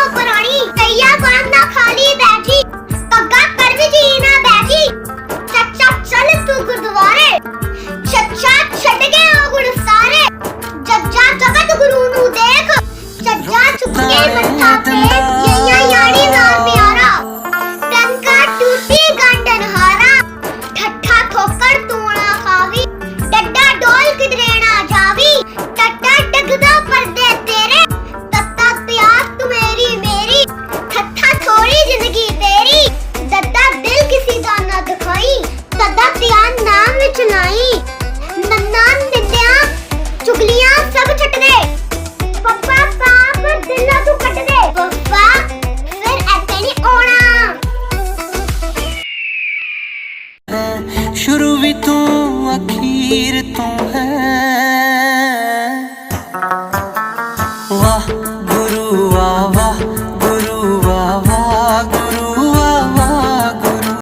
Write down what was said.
ઉપર તૈયાર ગામના ખાલી બેઠા ਸ਼ੁਰੂ ਵੀ ਤੂੰ ਅਖੀਰ ਤੂੰ